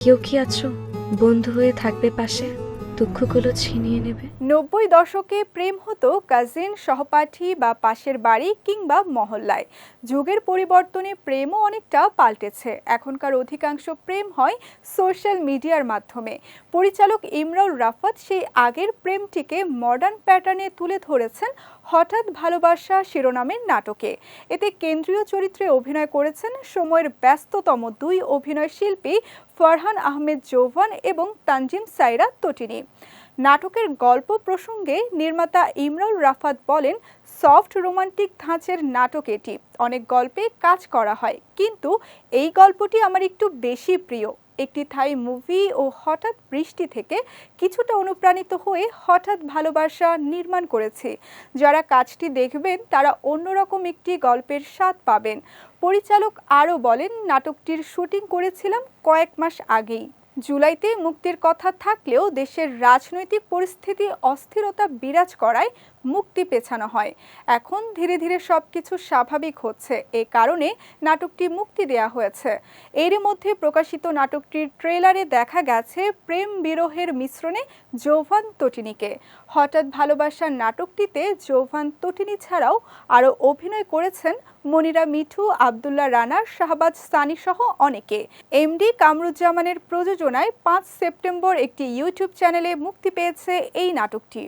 কেউ কি আছো? বন্ধু হয়ে থাকবে পাশে। দুঃখগুলো ছিনিয়ে নেবে। নব্বই দশকে প্রেম হতো কাজিন, সহপাঠী বা পাশের বাড়ি কিংবা মহল্লায়। যুগের পরিবর্তনে প্রেমও অনেকটা পাল্টেছে। এখনকার অধিকাংশ প্রেম হয় সোশ্যাল মিডিয়ার মাধ্যমে। পরিচালক ইমরাউল রাফাত সেই আগের প্রেমটিকে মডার্ন প্যাটার্নে তুলে ধরেছেন হঠাৎ ভালোবাসা শিরোনামের নাটকে। এতে কেন্দ্রীয় চরিত্রে অভিনয় করেছেন সময়ের ব্যস্ততম দুই অভিনয় শিল্পী ফরহান আহমেদ জৌভান এবং তানজিম সাইরা তটিনী। নাটকের গল্প প্রসঙ্গে নির্মাতা ইমরাউল রাফাত বলেন, সফট রোমান্টিক ধাঁচের নাটক এটি। অনেক গল্পে কাজ করা হয়, কিন্তু এই গল্পটি আমার একটু বেশি প্রিয়। একটি থাই মুভি ও হঠাৎ বৃষ্টি থেকে কিছুটা অনুপ্রাণিত হয়ে হঠাৎ ভালোবাসা নির্মাণ করেছে। যারা কাজটি দেখবেন, তারা অন্যরকম একটি গল্পের স্বাদ পাবেন। পরিচালক আরও বলেন, নাটকটির শুটিং করেছিলাম কয়েক মাস আগেই। জুলাইতে মুক্তির কথা থাকলেও দেশের রাজনৈতিক পরিস্থিতি, অস্থিরতা বিরাজ করায় মুক্তি পেছানো হয়। এখন ধীরে ধীরে সবকিছু স্বাভাবিক হচ্ছে। এ কারণে নাটকটি মুক্তি দেয়া হয়েছে। এরই মধ্যে প্রকাশিত নাটকটির ট্রেলারে দেখা গেছে প্রেম বিরহের মিশ্রণে যৌভান তটিনীকে। হঠাৎ ভালোবাসার নাটকটিতে যৌভান তটিনী ছাড়াও আরও অভিনয় করেছেন মনিরা মিঠু, আবদুল্লাহ রানা, শাহবাজ সানি সহ অনেকে। এমডি কামরুজ্জামানের প্রযোজনায় পাঁচ সেপ্টেম্বর একটি ইউটিউব চ্যানেলে মুক্তি পেয়েছে এই নাটকটি।